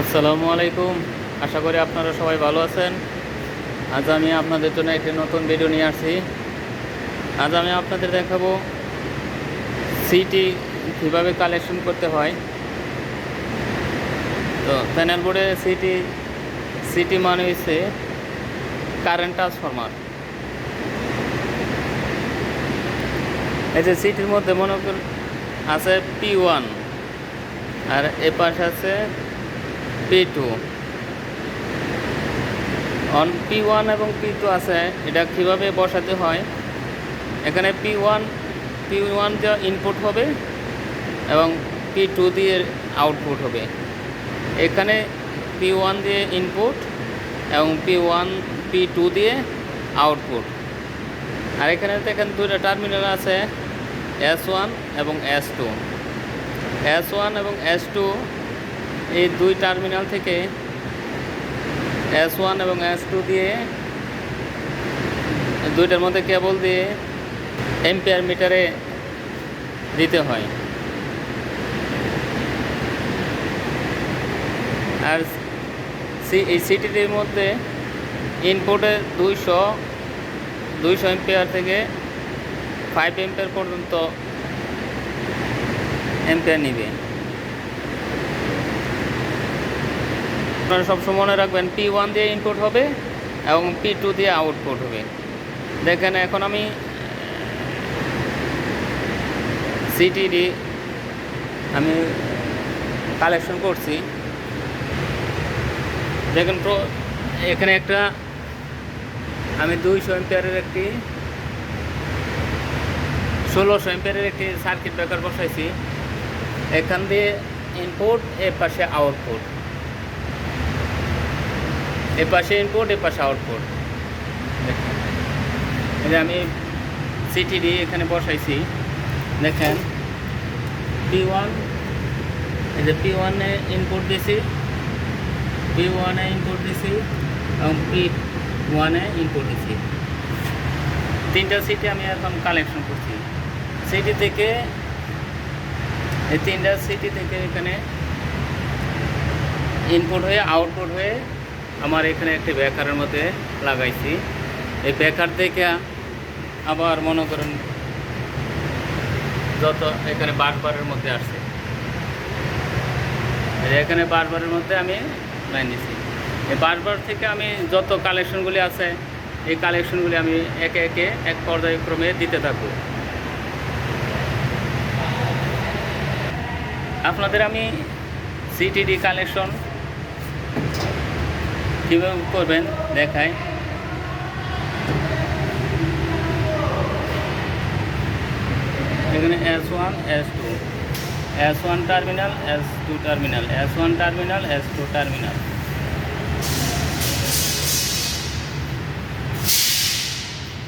আসসালামু আলাইকুম। আশা করি আপনারা সবাই ভালো আছেন। আজ আমি আপনাদের জন্য একটি নতুন ভিডিও নিয়ে আসছি। আজ আমি আপনাদের দেখাবো সিটি কীভাবে কালেকশন করতে হয়। তো প্যানেল বোর্ডে সিটি সিটি মানে হচ্ছে কারেন্ট ট্রান্সফরমার এই যে সিটির মধ্যে মনে করুন আছে পি ওয়ান আর এ পাশে আছে P two on P one এবং পি টু আছে, এটা কীভাবে বসাতে হয়? এখানে পি ওয়ান পি ওয়ান দিয়ে ইনপুট হবে এবং পি টু দিয়ে আউটপুট হবে। এখানে পি ওয়ান দিয়ে ইনপুট এবং পি ওয়ান পি টু দিয়ে আউটপুট আর এখানে তো দেখেন দুটো টার্মিনাল আছে এস ওয়ান এবং এস টু এস ওয়ান এবং এস টু এই দুই টার্মিনাল থেকে এস ওয়ান এবং এস টু দিয়ে দুইটার মধ্যে কেবল দিয়ে এম্পিয়ার মিটারে দিতে হয়। আর এই সিটিটির মধ্যে ইনপুটে দুইশো দুইশো এম্পিয়ার থেকে ফাইভ এম্পিয়ার পর্যন্ত এম্পিয়ার নিবে। আপনারা সবসময় মনে রাখবেন পি ওয়ান দিয়ে ইনপুট হবে এবং পি টু দিয়ে আউটপুট হবে। দেখেন, এখন আমি সিটিডি আমি কালেকশন করছি। দেখেন এখানে একটা, আমি দুইশো এম্পিয়ারের একটি, ষোলোশো এম্পিয়ারের একটি সার্কিট ব্রেকার বসাইছি। এখান দিয়ে ইনপুট এর পাশে আউটপুট এ পাশে ইনপুট এ পাশে আউটপুট এই যে আমি সিটিডি এখানে বসাইছি। দেখেন। পি ওয়ান এই যে পি ওয়ানে ইনপুট দিছি। পি ওয়ানে ইনপুট দিছি এবং পি ওয়ানে ইনপুট দিছি। তিনটা সিটি আমি এখন কালেকশন করছি। সিটি থেকে, এই তিনটা সিটি থেকে এখানে ইনপুট হয়ে আউটপুট হয়ে আমার এখানে একটি বেকারের মধ্যে লাগাইছি। এই বেকার থেকে আবার মনে করেন যত এখানে বারবারের মধ্যে আসছে। এখানে বারবারের মধ্যে আমি লাইন দিছি। এই বারবার থেকে আমি যত কালেকশনগুলি আছে, এই কালেকশনগুলি আমি একে একে এক পর্যায়ক্রমে দিতে থাকব। আপনাদের আমি সিটিডি কালেকশন কীভাবে করবেন? দেখায় এখানে S one S two S one terminal S two terminal S one terminal S two terminal